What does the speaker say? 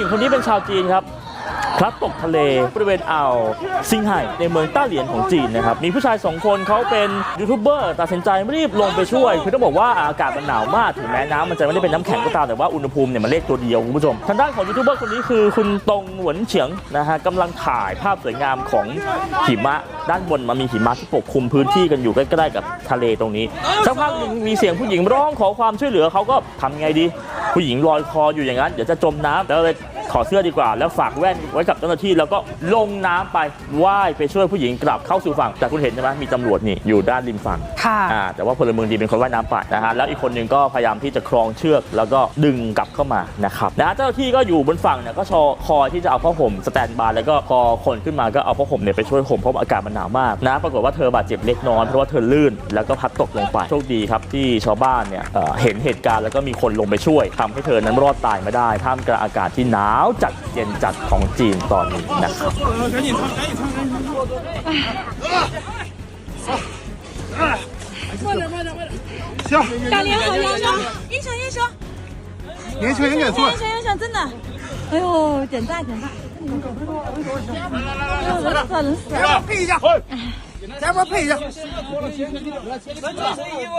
ญิงคนนี้เป็นชาวจีนครับพลัดตกทะเลบริเวณอ่าวซิงไห่ในเมืองต้าเหลียนของจีนนะครับ มีผู้ชายสองคนเขาเป็นยูทูบเบอร์ตัดสินใจรีบลงไปช่วย คือต้องบอกว่าอากาศมันหนาวมากถึงแม้น้ำมันจะไม่ได้เป็นน้ำแข็งก็ตามแต่ว่าอุณหภูมิเนี่ยมันเลขตัวเดียวคุณผู้ชม ทางด้านของยูทูบเบอร์คนนี้คือคุณตงหวนเฉียงนะฮะกำลังถ่ายภาพสวยงามของหิมะ ด้านบนมันมีหิมะที่ปกคลุมพื้นที่กันอยู่ใกล้ๆกับทะเลตรงนี้สักพักหนึ่งมีเสียงผู้หญิงร้องขอความช่วยเหลือเขาก็ทำไงดี ผู้หญิงลอยคออยู่อย่างนั้นเดี๋ยวจะจมน้ำแล้วเลยขอเสื้อดีกว่า แล้วฝากแว่นไว้กับเจ้าหน้าที่ แล้วก็ลงน้ำไปว่ายไปช่วยผู้หญิงกลับเข้าสู่ฝั่งแต่คุณเห็นใช่ไหมมีตำรวจนี่อยู่ด้านริมฝั่งค่ะอ่าแต่ว่าพลเมืองดีเป็นคนว่ายน้ำไปนะฮะแล้วอีกคนหนึ่งก็พยายามที่จะคลองเชือก แล้วก็ดึงกลับเข้ามานะครับนะฮะเจ้าหน้าที่ก็อยู่บนฝั่งเนี่ยก็ชอคอยที่จะเอาผ้าห่มสแตนบายแล้วก็พอคนขึ้นมาก็เอาผ้าห่มเนี่ยไปช่วยห่มเพราะว่าอากาศมันหนาวมากนะปรากฏว่าเธอบาดเจ็บเล็กน้อยเพราะว่าเธอลื่นแล้วก็พัดตกลงไปโชคดีครับที่ชาวบ้านเนี่ยเอ่อเห็นเหตุการณ์แล้วก็มีคนลงไปช่วยทำให้เธอนั้นรอดตายมาได้ท่ามกลางอากาศที่หนาวจัดเย็นจัดของจีนตอนนี้นะครับ 打连好英雄，英雄英雄，年轻人敢做英。雄英雄，真的， 哎呦，点赞点赞！来来来来，算了算了，配一下，来，咱们配一下。